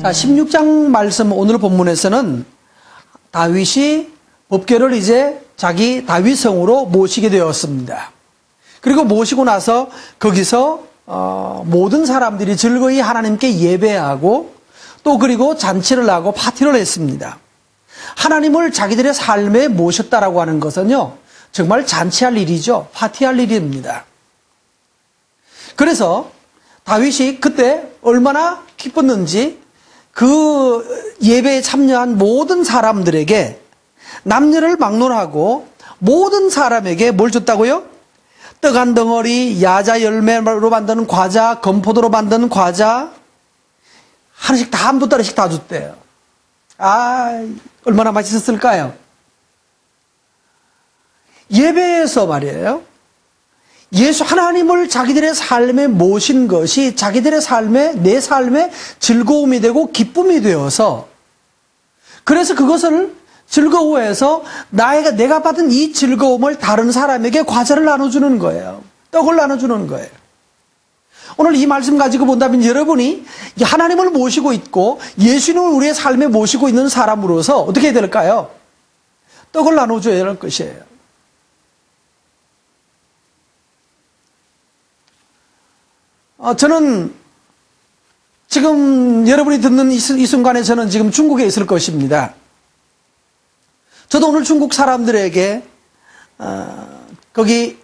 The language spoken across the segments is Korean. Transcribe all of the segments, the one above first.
자, 16장 말씀 오늘 본문에서는 다윗이 법궤를 이제 자기 다윗성으로 모시게 되었습니다. 그리고 모시고 나서 거기서 어, 모든 사람들이 즐거이 하나님께 예배하고 또 그리고 잔치를 하고 파티를 했습니다. 하나님을 자기들의 삶에 모셨다라고 하는 것은요, 정말 잔치할 일이죠. 파티할 일입니다. 그래서 다윗이 그때 얼마나 기뻤는지 그 예배에 참여한 모든 사람들에게 남녀를 막론하고 모든 사람에게 뭘 줬다고요? 떡 한 덩어리, 야자 열매로 만드는 과자, 건포도로 만드는 과자, 하나씩 다 한 보따리씩 다 줬대요. 아, 얼마나 맛있었을까요? 예배에서 말이에요. 예수 하나님을 자기들의 삶에 모신 것이 자기들의 삶에 내 삶에 즐거움이 되고 기쁨이 되어서 그래서 그것을 즐거워해서 나이가 내가 받은 이 즐거움을 다른 사람에게 과자를 나눠주는 거예요. 떡을 나눠주는 거예요. 오늘 이 말씀 가지고 본다면 여러분이 하나님을 모시고 있고 예수님을 우리의 삶에 모시고 있는 사람으로서 어떻게 해야 될까요? 떡을 나눠줘야 할 것이에요. 어, 저는 지금 여러분이 듣는 이, 순간에 저는 지금 중국에 있을 것입니다. 저도 오늘 중국 사람들에게 어, 거기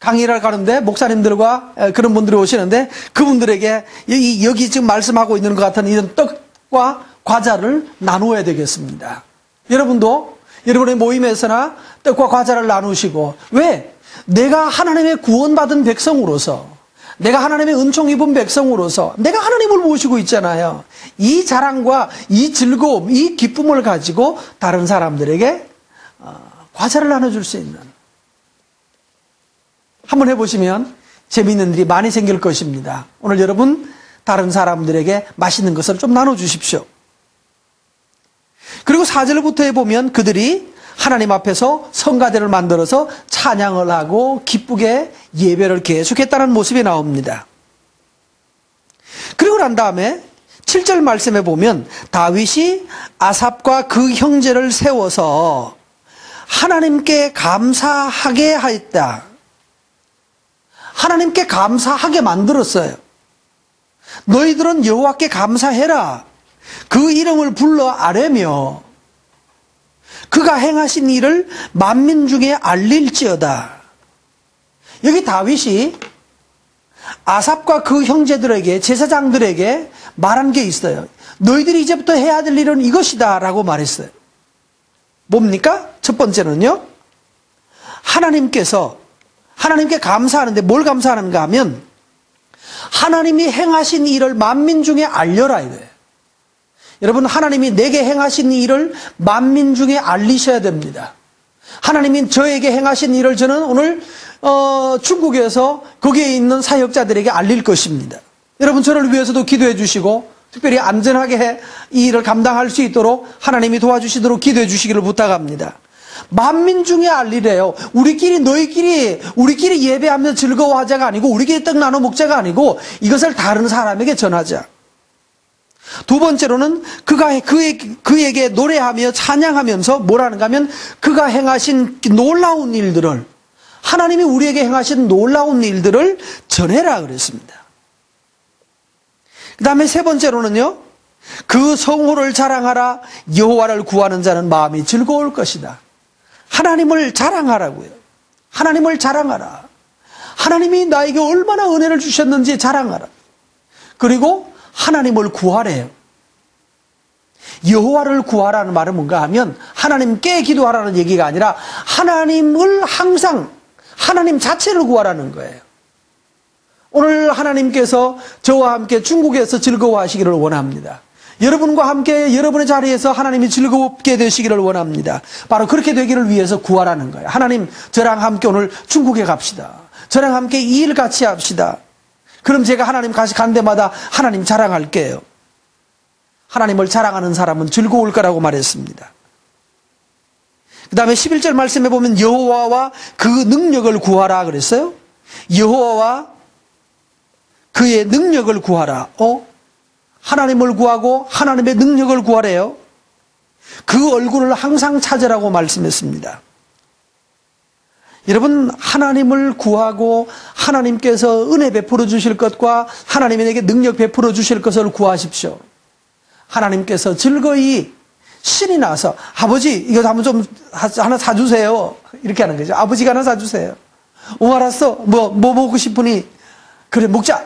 강의를 가는데 목사님들과 그런 분들이 오시는데 그분들에게 여기, 여기 지금 말씀하고 있는 것 같은 이런 떡과 과자를 나누어야 되겠습니다. 여러분도 여러분의 모임에서나 떡과 과자를 나누시고 왜? 내가 하나님의 구원받은 백성으로서 내가 하나님의 은총 입은 백성으로서 내가 하나님을 모시고 있잖아요. 이 자랑과 이 즐거움, 이 기쁨을 가지고 다른 사람들에게 어, 과자를 나눠줄 수 있는 한번 해보시면 재미있는 일이 많이 생길 것입니다. 오늘 여러분 다른 사람들에게 맛있는 것을 좀 나눠주십시오. 그리고 사절부터 해보면 그들이 하나님 앞에서 성가대를 만들어서 찬양을 하고 기쁘게 예배를 계속했다는 모습이 나옵니다. 그리고 난 다음에 7절 말씀에 보면 다윗이 아삽과 그 형제를 세워서 하나님께 감사하게 하였다. 하나님께 감사하게 만들었어요. 너희들은 여호와께 감사해라. 그 이름을 불러 아뢰며 그가 행하신 일을 만민 중에 알릴지어다. 여기 다윗이 아삽과 그 형제들에게 제사장들에게 말한 게 있어요. 너희들이 이제부터 해야 될 일은 이것이다 라고 말했어요. 뭡니까? 첫 번째는요. 하나님께서 하나님께 감사하는데 뭘 감사하는가 하면 하나님이 행하신 일을 만민 중에 알려라 이거예요. 여러분 하나님이 내게 행하신 일을 만민 중에 알리셔야 됩니다. 하나님이 저에게 행하신 일을 저는 오늘 어, 중국에서 거기에 있는 사역자들에게 알릴 것입니다. 여러분 저를 위해서도 기도해 주시고 특별히 안전하게 이 일을 감당할 수 있도록 하나님이 도와주시도록 기도해 주시기를 부탁합니다. 만민 중에 알리래요. 우리끼리 너희끼리 우리끼리 예배하며 즐거워하자가 아니고 우리끼리 떡 나눠 먹자가 아니고 이것을 다른 사람에게 전하자. 두 번째로는 그가 그에게, 그에게 노래하며 찬양하면서 뭐라는가 하면 그가 행하신 놀라운 일들을 하나님이 우리에게 행하신 놀라운 일들을 전해라 그랬습니다. 그 다음에 세 번째로는요. 그 성호를 자랑하라 여호와를 구하는 자는 마음이 즐거울 것이다. 하나님을 자랑하라고요. 하나님을 자랑하라. 하나님이 나에게 얼마나 은혜를 주셨는지 자랑하라. 그리고 하나님을 구하래요. 여호와를 구하라는 말은 뭔가 하면 하나님께 기도하라는 얘기가 아니라 하나님을 항상 하나님 자체를 구하라는 거예요. 오늘 하나님께서 저와 함께 중국에서 즐거워하시기를 원합니다. 여러분과 함께 여러분의 자리에서 하나님이 즐겁게 되시기를 원합니다. 바로 그렇게 되기를 위해서 구하라는 거예요. 하나님, 저랑 함께 오늘 중국에 갑시다. 저랑 함께 이 일 같이 합시다. 그럼 제가 하나님 같이 간 데마다 하나님 자랑할게요. 하나님을 자랑하는 사람은 즐거울 거라고 말했습니다. 그 다음에 11절 말씀해 보면 여호와와 그 능력을 구하라 그랬어요. 여호와와 그의 능력을 구하라. 어? 하나님을 구하고 하나님의 능력을 구하래요. 그 얼굴을 항상 찾으라고 말씀했습니다. 여러분, 하나님을 구하고 하나님께서 은혜 베풀어 주실 것과 하나님이 내게 능력 베풀어 주실 것을 구하십시오. 하나님께서 즐거이 신이 나서 아버지 이거 한번 좀 하나 사주세요. 이렇게 하는 거죠. 아버지가 하나 사주세요. 오 알았어. 뭐뭐 먹고 싶으니 그래 먹자.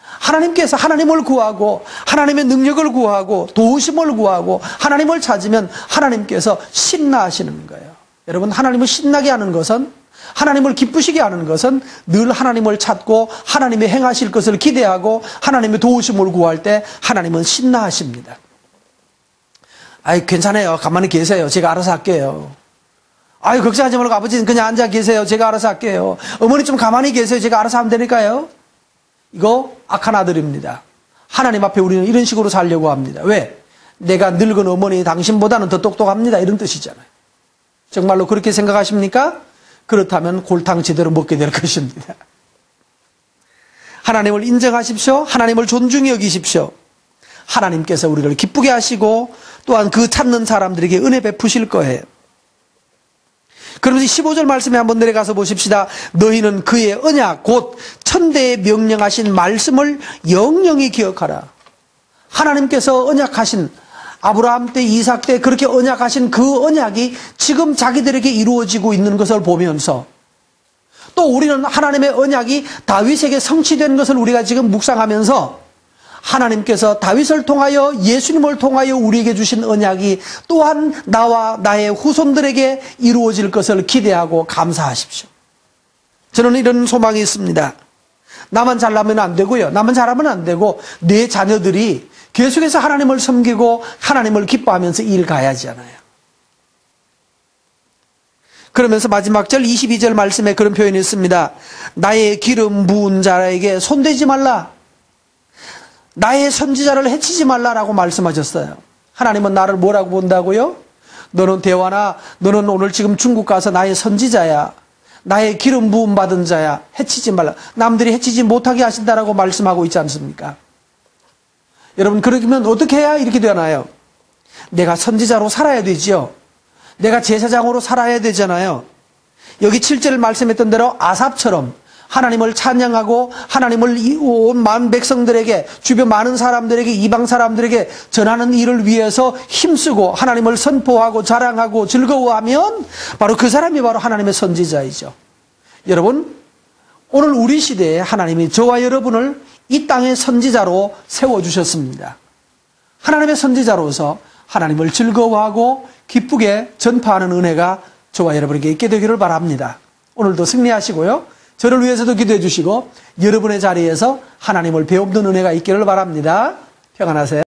하나님께서 하나님을 구하고 하나님의 능력을 구하고 도우심을 구하고 하나님을 찾으면 하나님께서 신나하시는 거예요. 여러분 하나님을 신나게 하는 것은 하나님을 기쁘시게 하는 것은 늘 하나님을 찾고 하나님의 행하실 것을 기대하고 하나님의 도우심을 구할 때 하나님은 신나하십니다. 아이 괜찮아요. 가만히 계세요. 제가 알아서 할게요. 아유 걱정하지 말고 아버지는 그냥 앉아 계세요. 제가 알아서 할게요. 어머니 좀 가만히 계세요. 제가 알아서 하면 되니까요. 이거 악한 아들입니다. 하나님 앞에 우리는 이런 식으로 살려고 합니다. 왜? 내가 늙은 어머니 당신보다는 더 똑똑합니다. 이런 뜻이잖아요. 정말로 그렇게 생각하십니까? 그렇다면 골탕 제대로 먹게 될 것입니다. 하나님을 인정하십시오. 하나님을 존중히 여기십시오. 하나님께서 우리를 기쁘게 하시고 또한 그 찾는 사람들에게 은혜 베푸실 거예요. 그러면서 15절 말씀에 한번 내려가서 보십시다. 너희는 그의 언약 곧 천대에 명령하신 말씀을 영영히 기억하라. 하나님께서 언약하신 아브라함 때 이삭 때 그렇게 언약하신 그 언약이 지금 자기들에게 이루어지고 있는 것을 보면서 또 우리는 하나님의 언약이 다윗에게 성취된 것을 우리가 지금 묵상하면서 하나님께서 다윗을 통하여 예수님을 통하여 우리에게 주신 언약이 또한 나와 나의 후손들에게 이루어질 것을 기대하고 감사하십시오. 저는 이런 소망이 있습니다. 나만 잘나면 안 되고요. 나만 잘하면 안 되고 내 자녀들이 계속해서 하나님을 섬기고 하나님을 기뻐하면서 일 가야지 않아요. 그러면서 마지막 절 22절 말씀에 그런 표현이 있습니다. 나의 기름 부은 자에게 손대지 말라. 나의 선지자를 해치지 말라라고 말씀하셨어요. 하나님은 나를 뭐라고 본다고요? 너는 대화나 너는 오늘 지금 중국 가서 나의 선지자야. 나의 기름 부음 받은 자야. 해치지 말라. 남들이 해치지 못하게 하신다라고 말씀하고 있지 않습니까? 여러분 그러면 어떻게 해야 이렇게 되나요? 내가 선지자로 살아야 되지요. 내가 제사장으로 살아야 되잖아요. 여기 7절 말씀했던 대로 아삽처럼 하나님을 찬양하고 하나님을 온 많은 백성들에게 주변 많은 사람들에게 이방 사람들에게 전하는 일을 위해서 힘쓰고 하나님을 선포하고 자랑하고 즐거워하면 바로 그 사람이 바로 하나님의 선지자이죠. 여러분 오늘 우리 시대에 하나님이 저와 여러분을 이 땅의 선지자로 세워주셨습니다. 하나님의 선지자로서 하나님을 즐거워하고 기쁘게 전파하는 은혜가 저와 여러분에게 있게 되기를 바랍니다. 오늘도 승리하시고요. 저를 위해서도 기도해 주시고 여러분의 자리에서 하나님을 배우는 은혜가 있기를 바랍니다. 평안하세요.